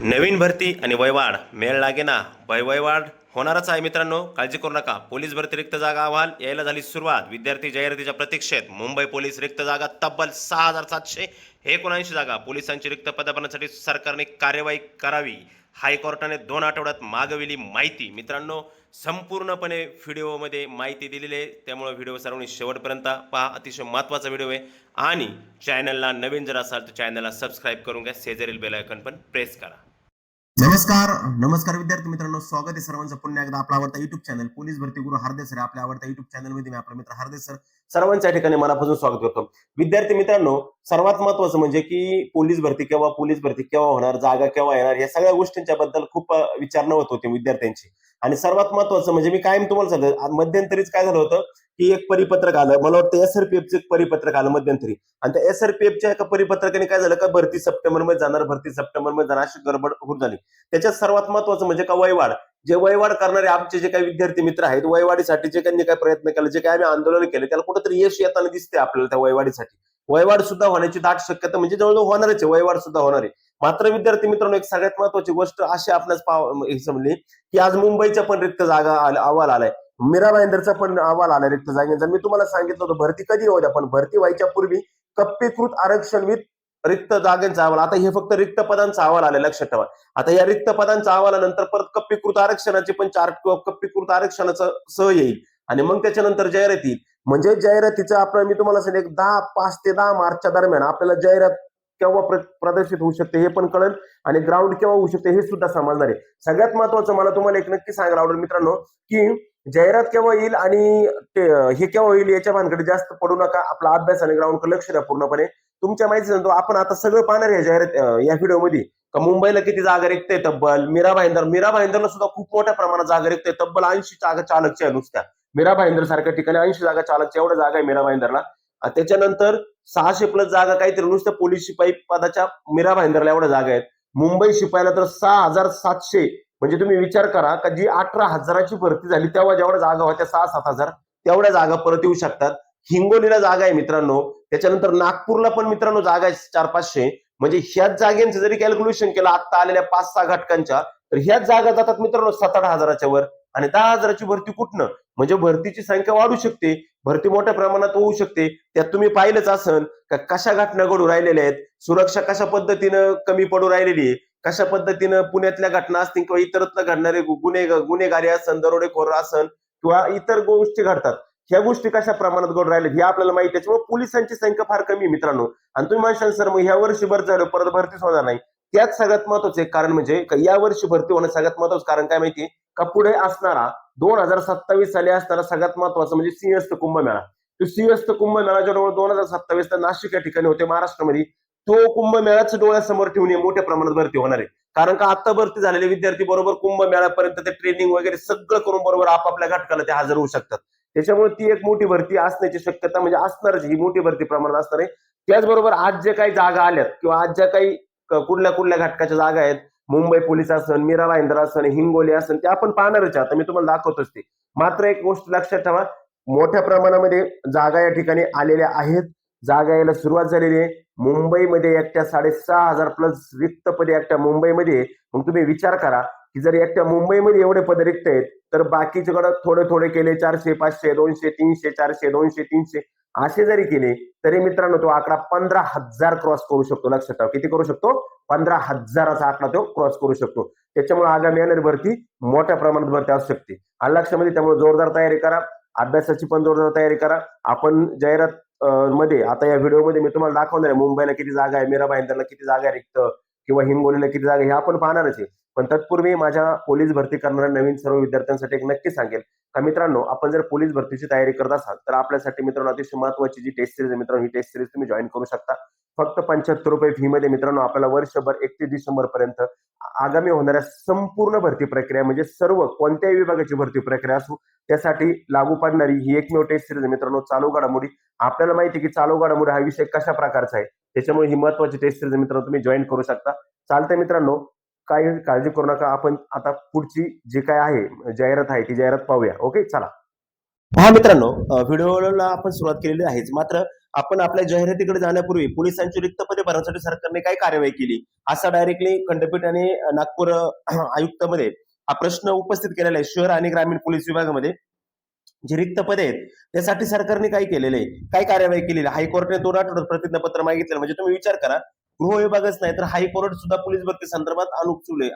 नवीन भरती आणि वयवाढ मेळ लागेना. वय वयवाढ होणारच आहे मित्रांनो. काळजी करू नका. पोलीस भरती रिक्त जागा अहवाल यायला झाली सुरुवात. विद्यार्थी जाहिरातीच्या प्रतीक्षेत मुंबई पोलीस रिक्त जागा तब्बल सहा हजार सातशे एकोणऐंशी जागा. पोलिसांची रिक्त पदापनासाठी सरकारने कार्यवाही करावी. हायकोर्टाने दोन आठवड्यात मागविली माहिती. मित्रांनो संपूर्णपणे व्हिडिओमध्ये माहिती दिलेली आहे. त्यामुळे व्हिडिओ सर्वांनी शेवटपर्यंत पहा. अतिशय महत्त्वाचा व्हिडिओ आहे. आणि चॅनलला नवीन जर असाल तर चॅनलला सबस्क्राईब करून घ्या. शेजारील बेल पण प्रेस करा. नमस्कार नमस्कार विद्यार्थी मित्रांनो स्वागत आहे सर्वांचं पुन्हा एकदा आपला आवडता युट्यूब चॅनल पोलीस भरती गुरु हार्दे सर आपल्या आवडता युट्यूब चॅनलमध्ये मी आपला मित्र हार्दे सर सर्वांच्या ठिकाणी मनापासून स्वागत करतो. विद्यार्थी मित्रांनो सर्वात महत्वाचं म्हणजे की पोलीस भरती केव्हा पोलीस भरती केव्हा होणार जागा केव्हा येणार या सगळ्या गोष्टींच्या बद्दल खूप विचारणं होत होती विद्यार्थ्यांची. आणि सर्वात महत्वाचं म्हणजे मी कायम तुम्हाला सांगतो मध्यंतरीच काय झालं होतं की एक परिपत्रक आलं मला वाटतं एसआरपीएफचं एक परिपत्रक आलं मध्यंतरी. आणि त्या एसआरपीएफच्या एका परिपत्रकाने काय झालं का भरती सप्टेंबरमध्ये जाणार भरती सप्टेंबरमध्ये जाणार अशी गडबड होत झाली. त्याच्यात सर्वात महत्वाचं म्हणजे का वयवाढ जे वयवाढ करणारे आमचे जे काही विद्यार्थी मित्र आहेत वयवाढीसाठी जे काही काय प्रयत्न केले जे काही आम्ही आंदोलन केले त्याला कुठेतरी यश येताना दिसते आपल्याला त्या वयवाढीसाठी. वयवाढ सुद्धा होण्याची दाट शक्यता म्हणजे जवळजवळ होणारच आहे वयवाढ सुद्धा होणार आहे. मात्र विद्यार्थी मित्रांनो एक सगळ्यात महत्वाची गोष्ट अशी आपल्याच पाव हे समजली की आज मुंबईच्या पण रिक्त जागा अहवाल आलाय. मीरा भाईंदरचा पण अहवाल आलाय रिक्त जागेचा. मी तुम्हाला सांगितलं होतं भरती कधी होत्या? पण भरती व्हायच्या पूर्वी कप्पीकृत आरक्षण विथ रिक्त जागांचा अहवाल. आता हे फक्त रिक्त पदांचा अहवाल आले लक्षात ठेवा. आता या रिक्त पदांचा अहवालानंतर परत कप्पीकृत आरक्षणाचे पण चार किंवा कप्पीकृत आरक्षणाचा सह येईल. आणि मग त्याच्यानंतर जाहिरात येईल. म्हणजे जाहिरातीचं आपण मी तुम्हाला सांगेन दहा पाच ते दहा मार्चच्या दरम्यान आपल्याला जाहिरात केव्हा प्रदर्शित होऊ शकते हे पण कळेल आणि ग्राउंड केव्हा होऊ शकते हे सुद्धा समजणार आहे. सगळ्यात महत्वाचं मला तुम्हाला एक नक्की सांगायला आवडेल मित्रांनो की जाहिरात केव्हा येईल आणि हे केव्हा होईल याच्या भानकडे जास्त पडू नका. आपला अभ्यास आणि ग्राउंड लक्ष द्या पूर्णपणे. तुमच्या माहिती सांगतो आपण आता सगळं पाहणार या जाहिरात या व्हिडिओमध्ये. का मुंबईला किती जागा रेखते तब्बल? मीरा भाईंदर मीरा भाईंदरला सुद्धा खूप मोठ्या प्रमाणात जागा रेखते तब्बल ऐंशी जागा चालकच्या आहे नुसत्या. मीरा भाईंदर सारख्या ठिकाणी ऐंशी जागा चालकच्या एवढ्या जागा आहे मीरा भाईंदरला त्याच्यानंतर सहाशे प्लस जागा काहीतरी नुसत्या पोलीस शिपाई पदाच्या मीरा भाईंदरला एवढ्या जागा आहेत. मुंबई शिपाईला तर सहा हजार सातशे. म्हणजे तुम्ही विचार करा का जी अठरा हजाराची भरती झाली तेव्हा जेवढ्या जागा होत्या सहा सात हजार तेवढ्या जागा परत येऊ शकतात. हिंगोलीला जागा आहे मित्रांनो. त्याच्यानंतर नागपूरला पण मित्रांनो जागा आहे चार पाचशे म्हणजे ह्याच जागेचं जरी कॅल्क्युलेशन केलं आता आलेल्या पाच सहा घटकांच्या तर ह्याच जागा जातात मित्रांनो सात आठ हजाराच्या वर. आणि दहा हजाराची भरती कुठनं? म्हणजे भरतीची संख्या वाढू शकते. भरती मोठ्या प्रमाणात होऊ शकते. त्यात तुम्ही पाहिलंच असन का कशा घटना घडू राहिलेल्या आहेत? सुरक्षा कशा पद्धतीनं कमी पडू राहिलेली आहे? कशा पद्धतीनं पुण्यातल्या घटना असतील किंवा इतरत्र घडणारे गुन्हे गुन्हेगारी असन दरोडेखोर असन किंवा इतर गोष्टी घडतात? ह्या गोष्टी कशा प्रमाणात घडू राहिल्या हे आपल्याला माहिती आहे. त्याच्यामुळे पोलिसांची संख्या फार कमी मित्रांनो. आणि तुम्ही म्हणशाल सर मग ह्या वर्षी भर झालं परत भरतीच होणार नाही. त्यात सगळ्यात महत्वाचं एक कारण म्हणजे या वर्षी भरती होणं सगळ्यात महत्वाचं कारण काय माहिती का पुढे असणारा दोन हजार सत्तावीस साली असणारा सगळ्यात महत्वाचं म्हणजे सिंहस्थ कुंभमेळा. तो सिंहस्थ कुंभमेळा जवळ दोन हजार सत्तावीस तर नाशिक या ठिकाणी होते महाराष्ट्रामध्ये तो कुंभमेळाच डोळ्यासमोर ठेवून मोठ्या प्रमाणात भरती होणार आहे. कारण का आता भरती झालेले विद्यार्थी बरोबर कुंभमेळ्यापर्यंत ते ट्रेनिंग वगैरे सगळं करून बरोबर आपापल्या घटकाला ते हजर होऊ शकतात. त्याच्यामुळे ती एक मोठी भरती असण्याची शक्यता म्हणजे असणारच ही मोठी भरती प्रमाणात असणार आहे. त्याचबरोबर आज ज्या काही जागा आल्यात किंवा आज ज्या काही कुठल्या कुठल्या घटकाच्या जागा आहेत मुंबई पोलीस असन मीरा भाईंदर असन हिंगोली असन ते आपण पाहणारच आता मी तुम्हाला दाखवत ते. मात्र एक गोष्ट लक्षात ठेवा मोठ्या प्रमाणामध्ये जागा या ठिकाणी आलेल्या आहेत. जागा यायला सुरुवात झालेली आहे. मुंबईमध्ये एकट्या साडेसहा हजार प्लस रिक्त पदे एकट्या मुंबईमध्ये मग तुम्ही विचार करा की जर एकट्या मुंबईमध्ये एवढे पद रिक्त आहेत तर बाकीच्याकडे थोडे थोडे केले चारशे पाचशे दोनशे तीनशे चारशे दोनशे तीनशे असे जरी केले तरी मित्रांनो तो आकडा पंधरा हजार क्रॉस करू शकतो. लक्षात ठेवा. किती करू शकतो? पंधरा हजाराचा आकडा तो क्रॉस करू शकतो. त्याच्यामुळे आगामी येणारी भरती मोठ्या प्रमाणात भरती असू शकते. आलं लक्षामध्ये त्यामुळे जोरदार तयारी करा. अभ्यासाची पण जोरदार तयारी करा. आपण जाहिरात मध्ये आता या व्हिडिओमध्ये मी तुम्हाला दाखवणार आहे मुंबईला किती जागा आहे मीरा भाईंदरला किती जागा आहे रिक्त किंवा हिंगोलीला किती जागा हे आपण पाहणारच आहे. पण तत्पूर्वी माझ्या पोलीस भरती करणाऱ्या नवीन सर्व विद्यार्थ्यांसाठी एक नक्की सांगेल. का मित्रांनो आपण जर पोलीस भरतीची तयारी करत असाल तर आपल्यासाठी मित्रांनो अतिशय महत्वाची जी टेस्ट सिरीज आहे मित्रांनो ही टेस्ट सिरीज तुम्ही जॉईन करू शकता. फक्त पंच्याहत्तर रुपये फी मध्ये मित्रांनो आपल्याला वर्षभर एकतीस डिसेंबर पर्यंत आगामी होणाऱ्या संपूर्ण भरती प्रक्रिया म्हणजे सर्व कोणत्याही विभागाची भरती प्रक्रिया असो त्यासाठी लागू पडणारी ही एकमेव टेस्ट सिरीज मित्रांनो चालू घडामोडी. आपल्याला माहिती आहे की चालू घडामोडी हा विषय कशा प्रकारचा आहे? त्याच्यामुळे ही महत्वाची टेस्ट सिरीज मित्रांनो तुम्ही जॉईन करू शकता. चालतंय मित्रांनो काही काळजी करू नका. आपण आता पुढची जी काय आहे जाहिरात आहे ती जाहिरात पाहूया. ओके चला. हा मित्रांनो व्हिडिओला आपण सुरुवात केलेली आहेच. मात्र आपण आपल्या जाहिरातीकडे जाण्यापूर्वी पोलिसांची रिक्त पदे भरण्यासाठी सरकारने काय कार्यवाही केली? असा डायरेक्टली खंडपीठ आणि नागपूर अं, आयुक्तामध्ये हा प्रश्न उपस्थित केलेला आहे शहर आणि ग्रामीण पोलीस विभागामध्ये. जे रिक्त पदे आहेत त्यासाठी सरकारने काय केलेलं आहे? काय कार्यवाही केलेली? आहे? हायकोर्टाने दोन आठवड्यात प्रतिज्ञापत्र मागितलं म्हणजे तुम्ही विचार करा हो, गृह विभागच नाही. तर हायकोर्ट सुद्धा पोलीस भरती संदर्भात अनुकूल आहे.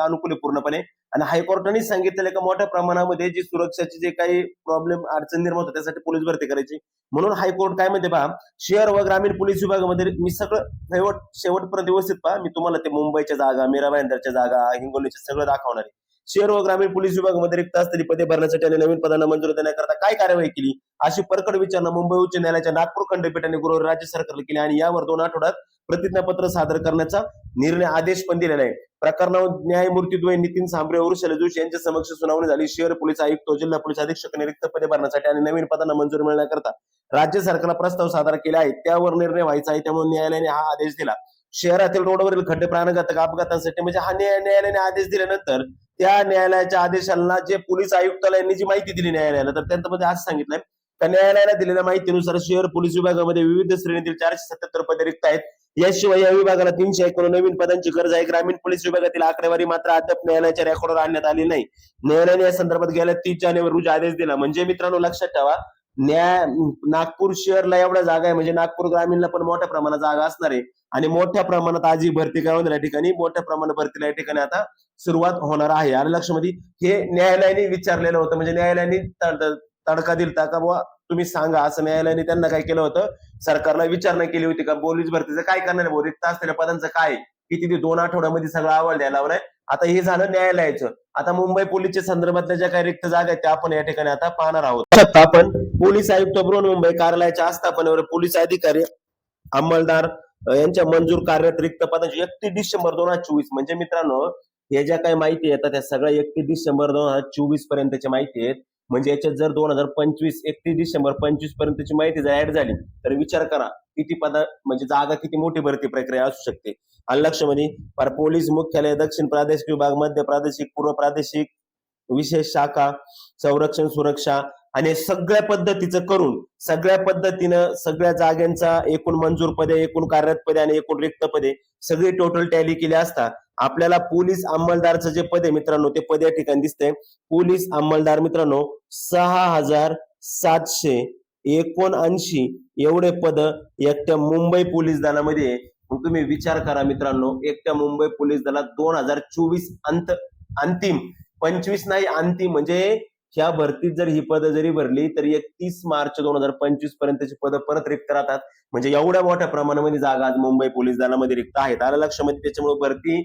अनुकूल आहे पूर्णपणे. आणि हायकोर्टाने सांगितलेलं का मोठ्या प्रमाणामध्ये जी सुरक्षाची जे काही प्रॉब्लेम अडचण निर्माण होतं त्यासाठी पोलीस भरती करायची. म्हणून हायकोर्ट काय म्हणते पहा शहर व ग्रामीण पोलीस विभागामध्ये मी सगळं शेवट शेवटपर्यंत व्यवस्थित पहा. मी तुम्हाला ते मुंबईच्या जागा मीरा जागा हिंगोलीच्या सगळं दाखवणार आहे. शहर व ग्रामीण पोलीस विभागामध्ये रिक्त असलेली पदे भरण्यासाठी आणि नवीन पदांना मंजुरी देण्याकरता काय कार्यवाही केली? अशी परकड विचारणा मुंबई उच्च न्यायालयाच्या नागपूर खंडपीठाने गुरुवारी राज्य सरकारला केली आणि यावर दोन आठवड्यात प्रतिज्ञापत्र सादर करण्याचा निर्णय आदेश पण दिलेला आहे. प्रकरणावर न्यायमूर्ती द्वय नितीन सांबरे उर्षल जोशी यांच्या समक्ष सुनावणी झाली. शहर पोलीस आयुक्त जिल्हा पोलीस अधीक्षक रिक्त पदे भरण्यासाठी आणि नवीन पदांना मंजुरी मिळण्याकरता राज्य सरकारला प्रस्ताव सादर केला आहे. त्यावर निर्णय व्हायचा आहे त्यामुळे न्यायालयाने हा आदेश दिला. शहरातील रोडवरील खड्डे प्राणघातक अपघातांसाठी म्हणजे हा न्याय- न्यायालयाने आदेश दिल्यानंतर त्या न्यायालयाच्या आदेशाला जे पोलीस आयुक्तालयांनी जी माहिती दिली न्यायालयाला तर त्यांच्यामध्ये आज सांगितलंय. त्या न्यायालयाला दिलेल्या माहितीनुसार शहर पोलीस विभागामध्ये विविध श्रेणीतील चारशे सत्याहत्तर पदे रिक्त आहेत. याशिवाय या विभागाला तीनशे एकोण नवीन पदांची गरज आहे. ग्रामीण पोलीस विभागातील आकडेवारी मात्र अद्याप न्यायालयाच्या रेकॉर्डवर आणण्यात आली नाही. न्यायालयाने या संदर्भात गेल्या तीस जानेवारी रोजी आदेश दिला. म्हणजे मित्रांनो लक्षात ठेवा न्याय नागपूर शहरला एवढ्या जागा आहे. म्हणजे नागपूर ग्रामीणला पण मोठ्या प्रमाणात जागा असणार आहे. आणि मोठ्या प्रमाणात आजही भरती करावं या ठिकाणी. मोठ्या प्रमाणात भरतीला या ठिकाणी आता सुरुवात होणार आहे. आणि लक्षामध्ये हे न्यायालयाने विचारलेलं होतं. म्हणजे न्यायालयाने तडका दिलता का बुवा? तुम्ही सांगा. असं न्यायालयाने त्यांना काय केलं होतं? सरकारला विचारणा केली होती का? पोलीस भरतीचं काय करणार नाही भाऊ? रिक्त असलेल्या पदांचं काय किती ते दोन आठवड्यामध्ये सगळं अहवाल द्यायला लावलाय. आता हे झालं न्यायालयाचं. आता मुंबई पोलीसच्या संदर्भातल्या ज्या काही रिक्त जागा आहेत त्या आपण या ठिकाणी आता पाहणार आहोत. आपण पोलीस आयुक्त बृहन्मुंबई कार्यालयाच्या आस्थापनेवर पोलीस अधिकारी अंमलदार यांच्या मंजूर कार्यात रिक्त पदांची एकतीस डिसेंबर दोन हजार चोवीस. म्हणजे मित्रांनो या ज्या काही माहिती येतात त्या सगळ्या एकतीस डिसेंबर दोन हजार चोवीस पर्यंतच्या माहिती आहेत. म्हणजे याच्यात जर दोन हजार पंचवीस एकतीस डिसेंबर पंचवीस पर्यंतची माहिती जर ऍड झाली तर विचार करा किती पदा म्हणजे जागा किती मोठी भरती प्रक्रिया असू शकते. आणि लक्षमध्ये पर पोलीस मुख्यालय दक्षिण प्रादेशिक विभाग मध्य प्रादेशिक पूर्व प्रादेशिक विशेष शाखा संरक्षण सुरक्षा आणि सगळ्या पद्धतीचं करून सगळ्या पद्धतीनं सगळ्या जागांचा एकूण मंजूर पदे एकूण कार्यरत पदे आणि एकूण रिक्त पदे सगळी टोटल टॅली केली असता आपल्याला पोलीस अंमलदारचं जे पद आहे मित्रांनो ते पद या ठिकाणी दिसतंय. पोलीस अंमलदार मित्रांनो सहा हजार सातशे एकोणऐंशी एवढे पद एकट्या मुंबई पोलीस दलामध्ये तुम्ही विचार करा मित्रांनो एकट्या मुंबई पोलीस दलात दोन हजार चोवीस अंत अंतिम पंचवीस नाही अंतिम म्हणजे ह्या भरतीत जर ही पदं जरी भरली तर एकतीस मार्च दोन हजार पंचवीस पर्यंतची पदं परत रिक्त राहतात. म्हणजे एवढ्या मोठ्या प्रमाणामध्ये जागा आज मुंबई पोलीस दलामध्ये रिक्त आहेत. आलं लक्षामध्ये त्याच्यामुळे भरती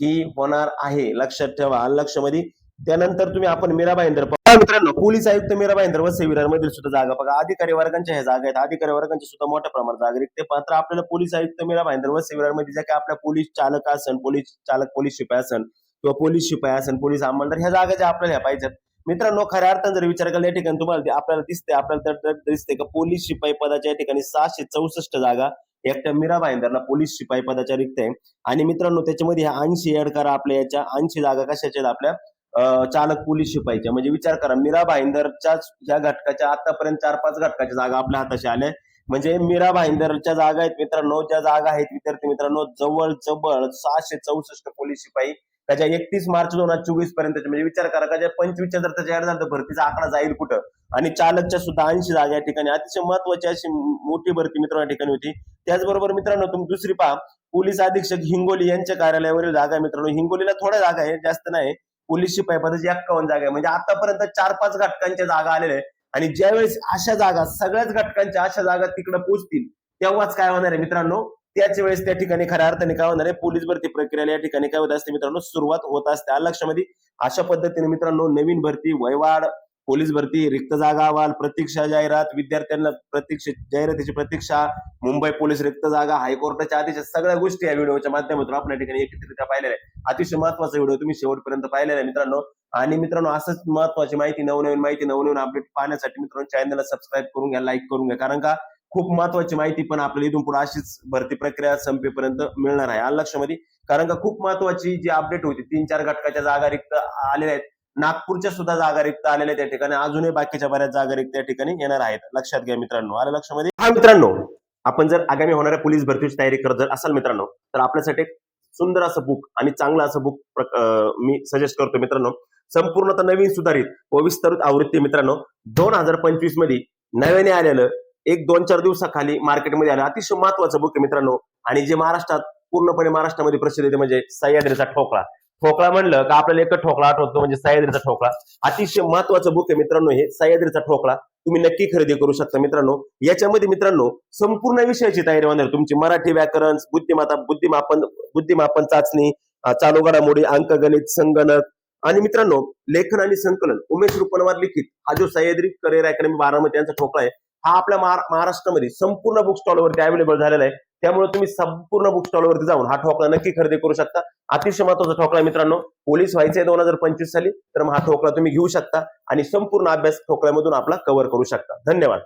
ही होणार आहे. लक्षात ठेवा. आलं लक्षामध्ये त्यानंतर तुम्ही आपण मीरा भाईंदर मित्रांनो पोलीस आयुक्त मीरा भाईंदर व सेविरार मधील सुद्धा जागा बघा. अधिकारी वर्गांच्या ह्या जागा आहेत. अधिकारी वर्गांच्या सुद्धा मोठ्या प्रमाणात जागा रिक्त मात्र आपल्याला पोलीस आयुक्त मीरा व सेविरारमध्ये ज्या काही आपल्या पोलीस चालक असन पोलीस चालक पोलीस शिपाई असन किंवा पोलीस शिपाई असन पोलीस अंमलदार ह्या जागा ज्या आपल्याला ह्या पाहिजेत. मित्रांनो खऱ्या अर्थानं जर विचार केला या ठिकाणी तुम्हाला आपल्याला दिसते आपल्याला दिसते का? पोलीस शिपाई पदाच्या या ठिकाणी सहाशे चौसष्ट जागा एकट्या मीरा भाईंदरला पोलीस शिपाई पदाच्या रिक्त आहे. आणि मित्रांनो त्याच्यामध्ये ह्या ऐंशी ऍड करा आपल्या याच्या ऐंशी जागा कशाच्या आपल्या? चालक पोलीस शिपाईच्या. म्हणजे विचार करा मीरा भाईंदरच्या ह्या घटकाच्या आतापर्यंत चार पाच घटकाच्या जागा आपल्या हाताशी आल्या म्हणजे मीरा भाईंदरच्या जागा आहेत मित्रांनो ज्या जागा आहेत विद्यार्थी मित्रांनो जवळ जवळ सहाशे चौसष्ट पोलीस शिपाई त्याच्या एकतीस मार्च दोन हजार चोवीसपर्यंत म्हणजे विचार करा का पंचवीसच्या जर त्याच्या ऍड झालं तर भरतीचा आकडा जाईल कुठं? आणि चालकच्या सुद्धा ऐंशी जागा या ठिकाणी. अतिशय महत्वाची अशी मोठी भरती मित्रांनो या ठिकाणी होती. त्याचबरोबर मित्रांनो तुम्ही दुसरी पहा पोलीस अधीक्षक हिंगोली यांच्या कार्यालयावरील जागा आहे मित्रांनो. हिंगोलीला थोड्या जागा आहे जास्त नाही. पोलीस शिपाई पदाची एक्कावन्न जागा आहे. म्हणजे आतापर्यंत चार पाच घटकांच्या जागा आलेल्या आहे आणि ज्यावेळेस अशा जागा सगळ्याच घटकांच्या अशा जागा तिकडे पोहोचतील तेव्हाच काय होणार आहे मित्रांनो? त्याच वेळेस त्या ठिकाणी खऱ्या अर्थाने काय होणार आहे? पोलीस भरती प्रक्रिया या ठिकाणी काय होत असते मित्रांनो? सुरुवात होत असते. आलं लक्षामध्ये अशा पद्धतीने मित्रांनो नवीन भरती वयवाढ पोलीस भरती रिक्त जागा अहवाल प्रतीक्षा जाहिरात विद्यार्थ्यांना प्रतीक्षा जाहिरातीची प्रतीक्षा मुंबई पोलीस रिक्त जागा हायकोर्टाच्या आदेश सगळ्या गोष्टी या व्हिडिओच्या माध्यमातून आपण या ठिकाणी एकत्रितरित्या पाहिलेल्या आहे अतिशय महत्त्वाचा व्हिडिओ तुम्ही शेवटपर्यंत पाहिलेला आहे मित्रांनो. आणि मित्रांनो असंच महत्वाची माहिती नवनवीन माहिती नवनवीन अपडेट पाहण्यासाठी मित्रांनो चॅनलला सबस्क्राईब करून घ्या लाईक करून घ्या. कारण का? खूप महत्वाची माहिती पण आपल्याला इथून पुढे अशीच भरती प्रक्रिया संपेपर्यंत मिळणार आहे. आलं लक्षामध्ये कारण का खूप महत्वाची जी अपडेट होती तीन चार घटकाच्या जागा रिक्त आलेल्या आहेत. नागपूरच्या सुद्धा जागा रिक्त आलेल्या त्या ठिकाणी. अजूनही बाकीच्या बऱ्याच जागा रिक्त त्या ठिकाणी येणार आहेत. लक्षात घ्या मित्रांनो. आलं लक्षामध्ये हा मित्रांनो आपण जर आगामी होणाऱ्या पोलीस भरतीची तयारी करत जर असाल मित्रांनो तर आपल्यासाठी एक सुंदर असं बुक आणि चांगलं असं बुक मी सजेस्ट करतो मित्रांनो. संपूर्णतः नवीन सुधारित व विस्तारित आवृत्ती मित्रांनो दोन हजार पंचवीसमध्ये नव्याने आलेलं एक दोन चार दिवसाखाली मार्केटमध्ये आलं. अतिशय महत्वाचं बुक आहे मित्रांनो. आणि जे महाराष्ट्रात पूर्णपणे महाराष्ट्रामध्ये प्रसिद्ध आहे म्हणजे सह्याद्रीचा ठोकळा. ठोकळा म्हणलं का आपल्याला एकच ठोकळा आठवतो म्हणजे सह्याद्रीचा ठोकळा. अतिशय महत्वाचं बुक आहे मित्रांनो हे सह्याद्रीचा ठोकळा. तुम्ही नक्की खरेदी करू शकता मित्रांनो. याच्यामध्ये मित्रांनो संपूर्ण विषयाची तयारी होणार तुमची मराठी व्याकरण बुद्धिमत्ता बुद्धिमापन बुद्धिमापन चाचणी चालू घडामोडी अंकगणित संगणक. आणि मित्रांनो लेखन आणि संकलन. उमेश रुपनवार लिखित. हा जो सह्याद्री करिअर अकॅडमी बारामती यांचा ठोकळा आहे हा आपल्या महाराष्ट्रामध्ये संपूर्ण बुक स्टॉलवरती अवेलेबल झालेला आहे. त्यामुळे तुम्ही संपूर्ण बुक स्टॉलवरती जाऊन हा ठोकळा नक्की खरेदी करू शकता. अतिशय महत्त्वाचा ठोकळा मित्रांनो. पोलीस व्हायचे दोन हजार पंचवीस साली तर मग हा ठोकळा तुम्ही घेऊ शकता आणि संपूर्ण अभ्यास ठोकळ्यामधून आपला कव्हर करू शकता. धन्यवाद.